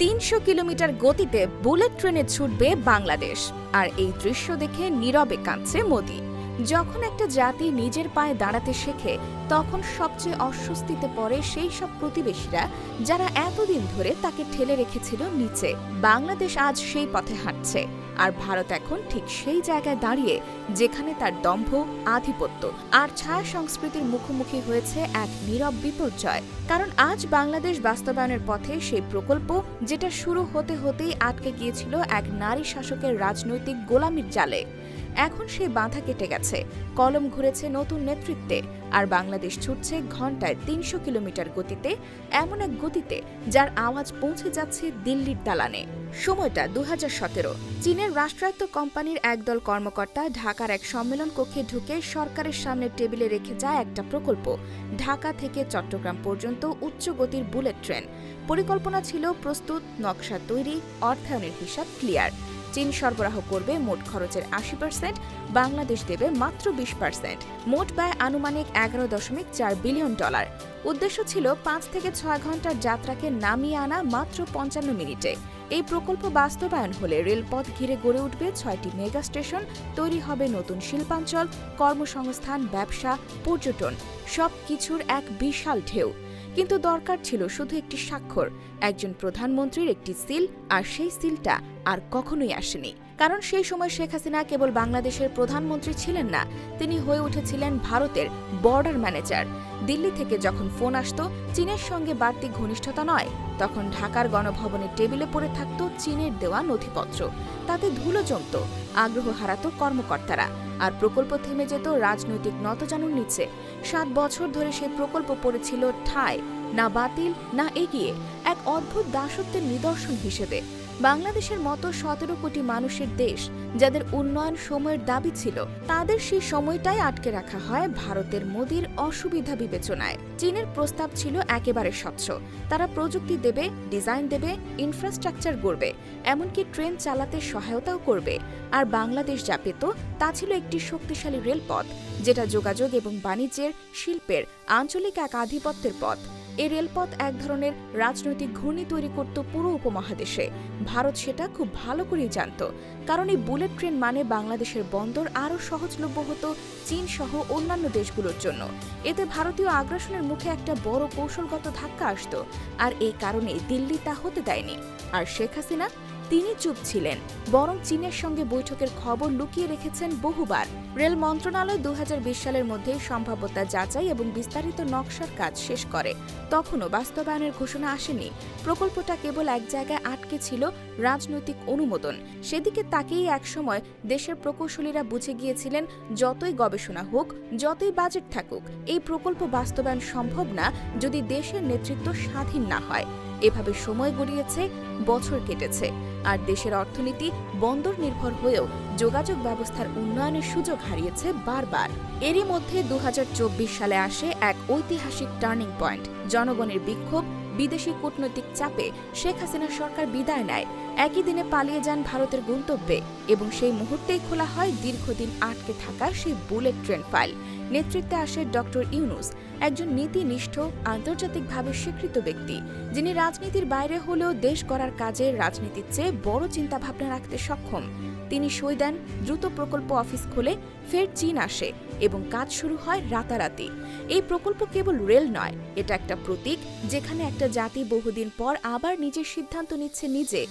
তিনশো কিলোমিটার গতিতে বুলেট ট্রেনে ছুটবে বাংলাদেশ। আর এই দৃশ্য দেখে নীরবে কাঁদছে মোদি। যখন একটা জাতি নিজের পায়ে দাঁড়াতে শেখে, তখন সবচেয়ে অস্বস্তিতে পড়ে সেই সব প্রতিবেশীরা যারা এতদিন ধরে তাকে ঠেলে রেখেছিল নিচে। বাংলাদেশ আজ সেই পথে হাঁটছে। আর ভারত এখন ঠিক সেই জায়গায় দাঁড়িয়ে যেখানে তার দম্ভ, আধিপত্য আর ছায়া সংস্কৃতির মুখোমুখি হয়েছে এক নীরব বিপর্যয়। কারণ আজ বাংলাদেশ বাস্তবায়নের পথে সেই প্রকল্প যেটা শুরু হতে হতেই আটকে গিয়েছিল এক নারী শাসকের রাজনৈতিক গোলামির জালে। এখন সেই বাধা কেটে গেছে। কলম ঘুরেছে নতুন নেতৃত্বে আর বাংলাদেশ ছুটছে ঘন্টায় তিনশো কিলোমিটার গতিতে, এমন এক গতিতে যার আওয়াজ পৌঁছে যাচ্ছে দিল্লির দালানে। সময়টা দু চীনের রাষ্ট্রায়ত্ত কোম্পানির একদল কর্মকর্তা ঢাকার এক সম্মেলন কক্ষে ঢুকে সরকারের সামনে টেবিলে রেখে যায় একটা প্রকল্প। ঢাকা থেকে চট্টগ্রাম পর্যন্ত উচ্চ গতির বুলেট ট্রেন। পরিকল্পনা ছিল প্রস্তুত, নকশা তৈরি, অর্থায়নের হিসাব ক্লিয়ার। চীন সরবরাহ করবে মোট খরচের আশি পার্সেন্ট বাংলাদেশ দেবে মাত্র বিশ পার্সেন্ট মোট ব্যয় আনুমানিক এগারো দশমিক চার বিলিয়ন ডলার। উদ্দেশ্য ছিল পাঁচ থেকে ছয় ঘণ্টার যাত্রাকে নামিয়ে আনা মাত্র পঞ্চান্ন মিনিটে। এই প্রকল্প বাস্তবায়ন হলে রেলপথ ঘিরে গড়ে উঠবে ছয়টি মেগা স্টেশন, তৈরি হবে নতুন শিল্পাঞ্চল, কর্মসংস্থান, ব্যবসা, পর্যটন সব কিছুর এক বিশাল ঢেউ। কিন্তু দরকার ছিল শুধু একটি স্বাক্ষর, একজন প্রধানমন্ত্রীর একটি সিল, আর সেই সিলটা আর কখনোই আসেনি। কারণ সেই সময় শেখ হাসিনা কেবল বাংলাদেশের প্রধানমন্ত্রী ছিলেন না, তিনি হয়ে উঠেছিলেন ভারতের বর্ডার ম্যানেজার দিল্লি থেকে যখন ফোন আসত, চীনের সঙ্গে বাড়তি ঘনিষ্ঠতা নয়। তখন ঢাকার গণভবনের টেবিলে পড়ে থাকত চীনের দেওয়া নথিপত্র। তাতে ধুলো জমত, আগ্রহ হারাত কর্মকর্তারা। আর প্রকল্প থেমে যেত রাজনৈতিক নতজানুর নিচে। সাত বছর ধরে সেই প্রকল্প পড়েছিল ঠায়, না বাতিল, না এগিয়ে। এক অদ্ভুত দাসত্বের নিদর্শন হিসেবে। বাংলাদেশের মতো সতেরো কোটি মানুষের দেশ যাদের উন্নয়ন সময়ের দাবি ছিল, তাদের সেই সময়টাই আটকে রাখা হয় ভারতের মোদির অসুবিধা বিবেচনায়। চীনের প্রস্তাব ছিল একেবারে স্বচ্ছ। তারা প্রযুক্তি দেবে, ডিজাইন দেবে ইনফ্রাস্ট্রাকচার গড়বে, এমনকি ট্রেন চালাতে সহায়তাও করবে। আর বাংলাদেশ যা পেত, তা ছিল একটি শক্তিশালী রেলপথ, যেটা যোগাযোগ এবং বাণিজ্যের, শিল্পের, আঞ্চলিক এক আধিপত্যের পথ। এই রেলপথ এক ধরনের রাজনৈতিক ঘূর্ণি তৈরি করত পুরো উপমহাদেশে। ভারত সেটা খুব ভালো করেই জানত, কারণ এই বুলেট ট্রেন মানে বাংলাদেশের বন্দর আরও সহজলভ্য হতো চীন সহ অন্যান্য দেশগুলোর জন্য। এতে ভারতীয় আগ্রাসনের মুখে একটা বড় কৌশলগত ধাক্কা আসত, আর এই কারণে দিল্লি তা হতে দেয়নি। আর শেখ হাসিনা তিনি চুপ ছিলেন, বরং চীনের সঙ্গে বৈঠকের খবর লুকিয়ে রেখেছেন বহুবার। রেল মন্ত্রণালয় দু সালের মধ্যে সম্ভাব্যতা যাচাই এবং বিস্তারিত নকশার কাজ শেষ করে। তখনও বাস্তবায়নের ঘোষণা আসেনি। প্রকল্পটা কেবল এক জায়গায় আটকে ছিল রাজনৈতিক অনুমোদন। সেদিকে তাকেই একসময় দেশের প্রকৌশলীরা বুঝে গিয়েছিলেন, যতই গবেষণা হোক, যতই বাজেট থাকুক, এই প্রকল্প বাস্তবায়ন সম্ভব না যদি দেশের নেতৃত্ব স্বাধীন না হয়। এভাবে সময় গড়িয়েছে, বছর কেটেছে। আর দেশের অর্থনীতি বন্দর নির্ভর হয়েও যোগাযোগ ব্যবস্থার উন্নয়নের সুযোগ হারিয়েছে বারবার। এরই মধ্যে দু হাজার চব্বিশ সালে আসে এক ঐতিহাসিক টার্নিং পয়েন্ট, জনগণের বিক্ষোভ বিদেশি কূটনৈতিক চাপে শেখ হাসিনা সরকার বিদায় নেয়। একই দিনে পালিয়ে যান ভারতের গন্তব্যে এবং সেই মুহূর্তেই খোলা হয় দীর্ঘদিন আটকে থাকা সেই বুলেট ট্রেন ফাইল। নেতৃত্বে আসে ডক্টর ইউনুস, একজন নীতিনিষ্ঠ, আন্তর্জাতিকভাবে স্বীকৃত ব্যক্তি, যিনি রাজনীতির বাইরে হলেও দেশ গড়ার কাজে রাজনীতির চেয়ে বড় চিন্তাভাবনা রাখতে সক্ষম। তিনি সই দেন, দ্রুত প্রকল্প অফিস খুলে, ফের চীন আসে এবং কাজ শুরু হয় রাতারাতি। এই প্রকল্প কেবল রেল নয়, এটা একটা প্রতীক যেখানে একটা জাতি বহুদিন পর আবার নিজের সিদ্ধান্ত নিচ্ছে নিজে।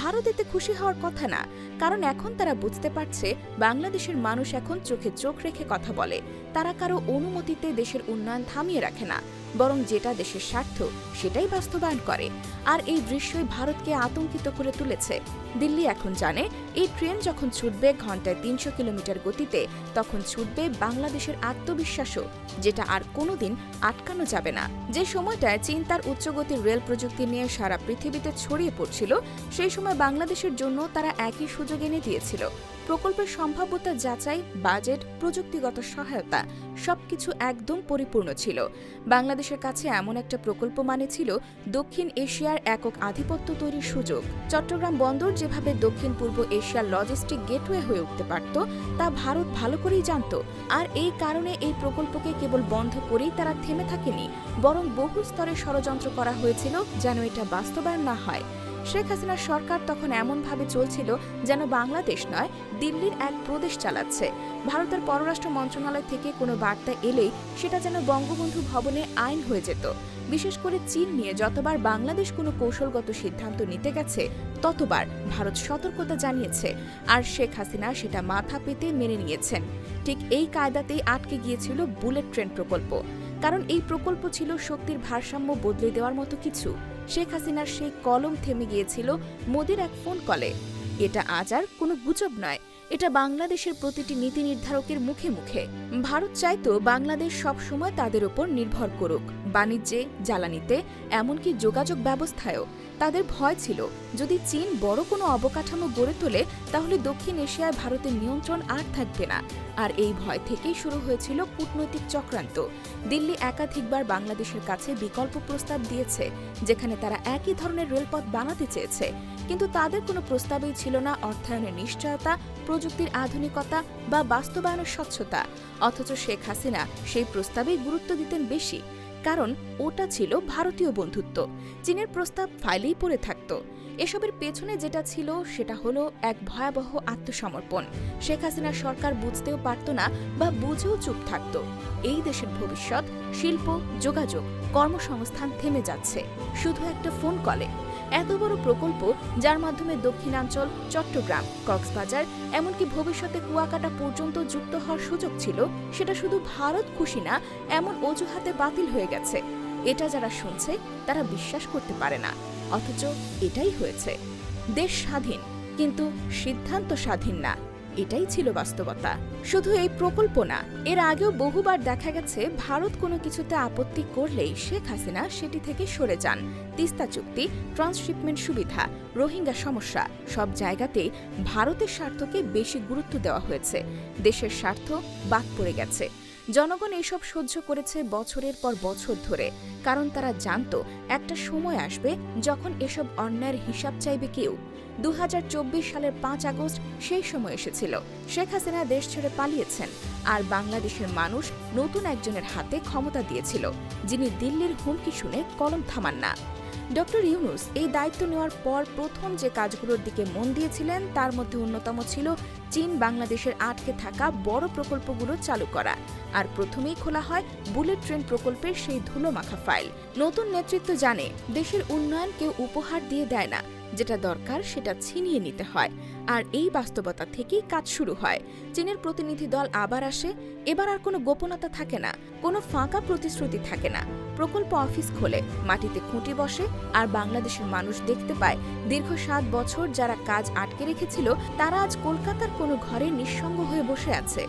ভারত এতে খুশি হওয়ার কথা না, কারণ এখন তারা বুঝতে পারছে বাংলাদেশের মানুষ এখন চোখে চোখ রেখে কথা বলে। তারা কারও অনুমতিতে দেশের উন্নয়ন থামিয়ে রাখে না, বরং যেটা দেশের স্বার্থ, সেটাই বাস্তবায়ন করে। আর এই দৃশ্যই ভারতকে আতঙ্কিত করে তুলেছে। দিল্লি এখন জানে এই ট্রেন যখন ছুটবে ঘন্টায় তিনশো কিলোমিটার গতিতে, তখন ছুটবে বাংলাদেশের আত্মবিশ্বাসও, যেটা আর কোনোদিন আটকানো যাবে না। যে সময়টায় চীন তার উচ্চগতির রেল প্রযুক্তি নিয়ে সারা পৃথিবীতে ছড়িয়ে পড়ছিল, সেই সময় বাংলাদেশের জন্য তারা একই সুযোগ এনে দিয়েছিল। প্রকল্পের সম্ভাব্যতা যাচাই, বাজেট, প্রযুক্তিগত সহায়তা সবকিছু একদম পরিপূর্ণ ছিল। বাংলাদেশের কাছে এমন একটা প্রকল্প মানে ছিল দক্ষিণ এশিয়ার একক আধিপত্য তৈরির সুযোগ। চট্টগ্রাম বন্দর যেভাবে দক্ষিণ পূর্ব এশিয়ার লজিস্টিক গেটওয়ে হয়ে উঠতে পারত, তা ভারত ভালো করেই জানত। আর এই কারণে এই প্রকল্পকে কেবল বন্ধ করেই তারা থেমে থাকেনি, বরং বহু স্তরে ষড়যন্ত্র করা হয়েছিল যেন এটা বাস্তবায়ন না হয়। শেখ হাসিনার সরকার তখন এমনভাবে চলছিল যেন বাংলাদেশ নয়, দিল্লির এক প্রদেশ চালাচ্ছে। ভারতের পররাষ্ট্র মন্ত্রণালয় থেকে কোনো বার্তা এলেই সেটা যেন বঙ্গবন্ধু ভবনে আইন হয়ে যেত। বিশেষ করে চীন নিয়ে যতবার বাংলাদেশ কোনো কৌশলগত সিদ্ধান্ত নিতে গেছে, ততবার ভারত সতর্কতা জানিয়েছে আর শেখ হাসিনা সেটা মাথা পেতে মেনে নিয়েছেন। ঠিক এই কায়দাতেই আটকে গিয়েছিল বুলেট ট্রেন প্রকল্প। কারণ এই প্রকল্প ছিল শক্তির ভারসাম্য বদলে দেওয়ার মতো কিছু। শেখ হাসিনার সেই কলম থেমে গিয়েছিল মোদির এক ফোন কলে। এটা আজ আর কোনো গুজব নয়, এটা বাংলাদেশের প্রতিটি নীতি নির্ধারকের মুখে মুখে। ভারত চাইতো বাংলাদেশ সব সময় তাদের ওপর নির্ভর করুক, বাণিজ্যে, জ্বালানিতে, এমনকি যোগাযোগ ব্যবস্থায়ও। তাদের ভয় ছিল। যদি চীন বড় কোনো অবকাঠামো গড়ে তোলে, তাহলে দক্ষিণ এশিয়ায় ভারতের নিয়ন্ত্রণ আর থাকবে না। আর এই ভয় থেকেই শুরু হয়েছিল কূটনৈতিক চক্রান্ত। দিল্লি একাধিকবার বাংলাদেশের কাছে বিকল্প প্রস্তাব দিয়েছে, যেখানে তারা একই ধরনের রেলপথ বানাতে চেয়েছে। কিন্তু তাদের কোনো প্রস্তাবেই ছিল না অর্থায়নের নিশ্চয়তা, প্রযুক্তির আধুনিকতা বা বাস্তবায়নের স্বচ্ছতা। অথচ শেখ হাসিনা সেই প্রস্তাবেই গুরুত্ব দিতেন বেশি। কারণ ওটা ছিল ভারতীয় বন্ধুত্ব। চীনের প্রস্তাব ফাইলেই পড়ে থাকত। এসবের পেছনে যেটা ছিল সেটা হলো এক ভয়াবহ আত্মসমর্পণ। শেখ হাসিনার সরকার বুঝতেও পারত না বা বুঝেও চুপ থাকত। এই দেশের ভবিষ্যৎ, শিল্প, যোগাযোগ, কর্মসংস্থান থেমে যাচ্ছে। শুধু একটা ফোন কলে এত বড় প্রকল্প যার মাধ্যমে দক্ষিণাঞ্চল, চট্টগ্রাম, কক্সবাজার, এমনকি ভবিষ্যতে কুয়াকাটা পর্যন্ত যুক্ত হওয়ার সুযোগ ছিল, সেটা শুধু ভারত খুশি না, এমন অজুহাতে বাতিল হয়ে গেছে। এটা যারা শুনছে, তারা বিশ্বাস করতে পারে না। অথচ এটাই হয়েছে। দেশ স্বাধীন, কিন্তু সিদ্ধান্ত স্বাধীন না। এটাই ছিল বাস্তবতা। শুধু এই প্রকল্প না, এর আগেও বহুবার দেখা গেছে ভারত কোনো কিছুতে আপত্তি করলেই শেখ হাসিনা সেটি থেকে সরে যান। তিস্তা চুক্তি, ট্রান্সশিপমেন্ট সুবিধা, রোহিঙ্গা সমস্যা, সব জায়গাতেই ভারতের স্বার্থকে বেশি গুরুত্ব দেওয়া হয়েছে। দেশের স্বার্থ বাদ পড়ে গেছে। জনগণ এসব সহ্য করেছে বছরের পর বছর ধরে, কারণ তারা জানত একটা সময় আসবে যখন এসব অন্যায়ের হিসাব চাইবে কেউ। দু সালের পাঁচ আগস্ট সেই সময় এসেছিল। শেখ হাসিনা দেশ ছেড়ে পালিয়েছেন, আর বাংলাদেশের মানুষ নতুন একজনের হাতে ক্ষমতা দিয়েছিল, যিনি দিল্লির হুমকি শুনে কলম থামান না। ডক্টর ইউনুস এই দায়িত্ব নেওয়ার পর প্রথম যে কাজগুলোর দিকে মন দিয়েছিলেন, তার মধ্যে অন্যতম ছিল চীন বাংলাদেশের আটকে থাকা বড় প্রকল্পগুলো চালু করা। আর প্রথমেই খোলা হয় বুলেট ট্রেন প্রকল্পের সেই ধুলো মাখা ফাইল। নতুন নেতৃত্ব জানে, দেশের উন্নয়ন কেউ উপহার দিয়ে দেয় না। যেটা দরকার সেটা ছিনিয়ে নিতে হয়। আর এই বাস্তবতা থেকেই কাজ শুরু হয়। চীনের প্রতিনিধি দল আবার আসে। এবার আর কোনো গোপনতা থাকে না। কোনো ফাঁকা প্রতিশ্রুতি থাকে না। প্রকল্প অফিস খোলে, মাটিতে খুঁটি বসে, আর বাংলাদেশের মানুষ দেখতে পায়, দীর্ঘ সাত বছর যারা কাজ আটকে রেখেছিল, তারা আজ কলকাতার কোনো ঘরে নিঃসঙ্গ হয়ে বসে আছে।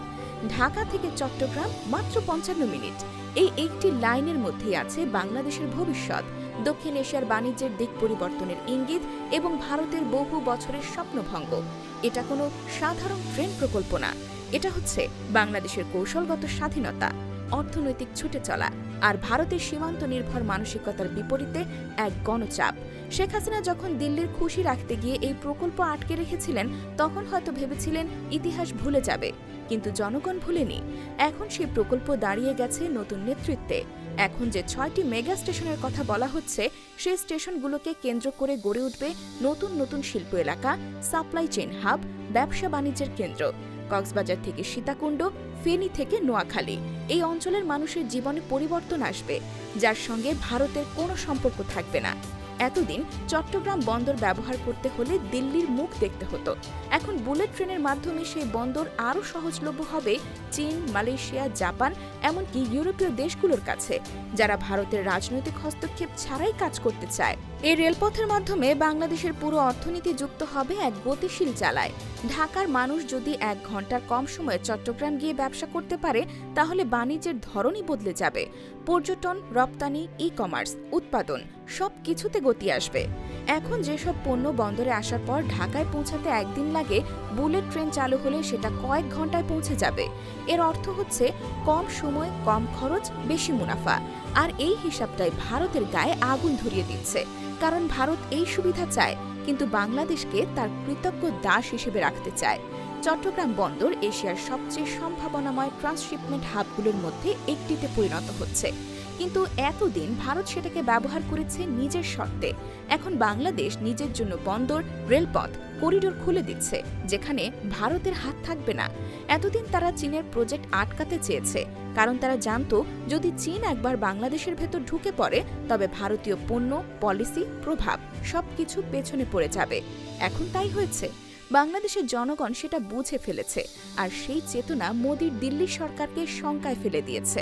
ঢাকা থেকে চট্টগ্রাম মাত্র পঞ্চান্ন মিনিট। এই একটি লাইনের মধ্যেই আছে বাংলাদেশের ভবিষ্যৎ। দক্ষিণ এশিয়ার বাণিজ্যের দিক পরিবর্তনের ইঙ্গিত এবং ভারতের বহু বছরের স্বপ্নভঙ্গ। এটা কোনো সাধারণ ট্রেন প্রকল্প না। এটা হচ্ছে বাংলাদেশের কৌশলগত স্বাধীনতা, অর্থনৈতিক ছুটে চলা আর ভারতের সীমান্ত নির্ভর মানসিকতার বিপরীতে এক গণচাপ। শেখ হাসিনা যখন দিল্লির খুশি রাখতে গিয়ে এই প্রকল্প আটকে রেখেছিলেন, তখন হয়তো ভেবেছিলেন ইতিহাস ভুলে যাবে। কিন্তু জনগণ ভুলেনি। এখন সেই প্রকল্প দাঁড়িয়ে গেছে নতুন নেতৃত্বে। এখন যে ছয়টি মেগা স্টেশনের কথা বলা হচ্ছে, সেই স্টেশনগুলোকে কেন্দ্র করে গড়ে উঠবে নতুন নতুন শিল্প এলাকা, সাপ্লাই চেইন হাব, ব্যবসা বাণিজ্যের কেন্দ্র। কক্সবাজার থেকে সীতাকুণ্ড, ফেনী থেকে নোয়াখালী। এই অঞ্চলের মানুষের জীবনে পরিবর্তন আসবে, যার সঙ্গে ভারতের কোনো সম্পর্ক থাকবে না। এতদিন চট্টগ্রাম বন্দর ব্যবহার করতে হলে দিল্লির মুখ দেখতে হতো। এখন বুলেট ট্রেনের মাধ্যমে সেই বন্দর আরও সহজলভ্য হবে চীন, মালয়েশিয়া, জাপান, এমনকি ইউরোপীয় দেশগুলোর কাছে, যারা ভারতের রাজনৈতিক হস্তক্ষেপ ছাড়াই কাজ করতে চায়। এই রেলপথের মাধ্যমে বাংলাদেশের পুরো অর্থনীতি যুক্ত হবে এক গতিশীল চালায় ঢাকার মানুষ যদি এক ঘণ্টার কম সময়ে চট্টগ্রাম গিয়ে ব্যবসা করতে পারে, তাহলে বাণিজ্যের ধরনই বদলে যাবে। পর্যটন, রপ্তানি ই কমার্স উৎপাদন সব কিছুতে গতি আসবে। এখন যেসব পণ্য বন্দরে আসার পর ঢাকায় পৌঁছাতে একদিন লাগে, বুলেট ট্রেন চালু হলে সেটা কয়েক ঘন্টায় পৌঁছে যাবে। এর অর্থ হচ্ছে কম সময়, কম খরচ, বেশি মুনাফা। আর এই হিসাবটাই ভারতের গায়ে আগুন ধরিয়ে দিচ্ছে। কারণ ভারত এই সুবিধা চায়, কিন্তু বাংলাদেশকে তার কৃতজ্ঞ দাস হিসেবে রাখতে চায়। চট্টগ্রাম বন্দর এশিয়ার সবচেয়ে সম্ভাবনাময় ট্রান্সশিপমেন্ট হাবগুলোর মধ্যে একটিতে পরিণত হচ্ছে। কিন্তু এতদিন ভারত সেটাকে ব্যবহার করেছে নিজের শর্তে। এখন বাংলাদেশ নিজের জন্য বন্দর, রেলপথ, করিডোর খুলে দিচ্ছে, যেখানে ভারতের হাত থাকবে না। এতদিন তারা চীনের প্রজেক্ট আটকাতে চেয়েছে, কারণ তারা জানতো যদি চীন একবার বাংলাদেশের ভেতর ঢুকে পড়ে, তবে ভারতীয় পণ্য, পলিসি, প্রভাব সবকিছু পেছনে পড়ে যাবে। এখন তাই হয়েছে। বাংলাদেশের জনগণ সেটা বুঝে ফেলেছে আর সেই চেতনা মোদীর দিল্লি সরকারকে শঙ্কায় ফেলে দিয়েছে।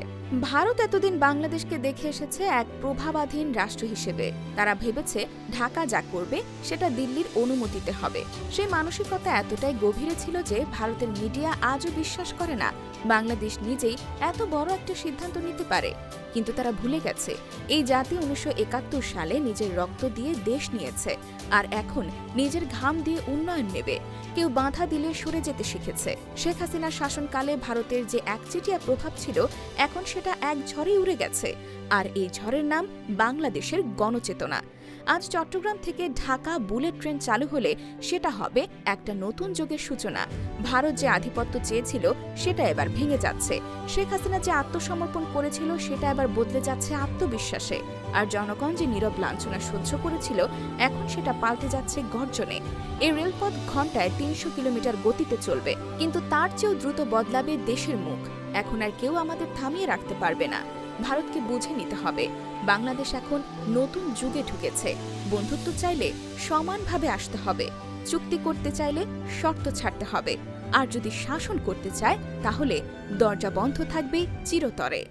ভারত এতদিন বাংলাদেশকে দেখে এসেছে এক প্রভাবাধীন রাষ্ট্র হিসেবে। তারা ভেবেছে ঢাকা যা করবে সেটা দিল্লির অনুমতিতে হবে। সেই মানসিকতা এতটাই গভীরে ছিল যে ভারতের মিডিয়া আজও বিশ্বাস করে না বাংলাদেশ নিজেই এত বড় একটা সিদ্ধান্ত নিতে পারে। কিন্তু তারা ভুলে গেছে। এই জাতি উনিশশো একাত্তর সালে নিজের রক্ত দিয়ে দেশ নিয়েছে আর এখন নিজের ঘাম দিয়ে উন্নয়ন নেবে। কেউ বাধা দিলে সরে যেতে শিখেছে। শেখ হাসিনার শাসনকালে ভারতের যে একচেটিয়া প্রভাব ছিল, এখন সেটা এক ঝড়ে উড়ে গেছে। আর এই ঝড়ের নাম বাংলাদেশের গণচেতনা। আজ চট্টগ্রাম থেকে ঢাকা বুলেট ট্রেন চালু হলে সেটা হবে একটা নতুন যুগের সূচনা। ভারত যে আধিপত্য চেয়েছিল, সেটা এবার ভেঙে যাচ্ছে। শেখ হাসিনা যে আত্মসমর্পণ করেছিল, সেটা এবার বদলে যাচ্ছে আত্মবিশ্বাসে। আর জনগণ যে নীরব লাঞ্ছনা সহ্য করেছিল, এখন সেটা পাল্টে যাচ্ছে গর্জনে। এই রেলপথ ঘন্টায় তিনশো কিলোমিটার গতিতে চলবে, কিন্তু তার চেয়েও দ্রুত বদলাবে দেশের মুখ। এখন আর কেউ আমাদের থামিয়ে রাখতে পারবে না। ভারতকে বুঝে নিতে হবে। বাংলাদেশ এখন নতুন যুগে ঢুকেছে। বন্ধুত্ব চাইলে সমানভাবে আসতে হবে। চুক্তি করতে চাইলে শর্ত ছাড়তে হবে। আর যদি শাসন করতে চায়, তাহলে দরজা বন্ধ থাকবে চিরতরে।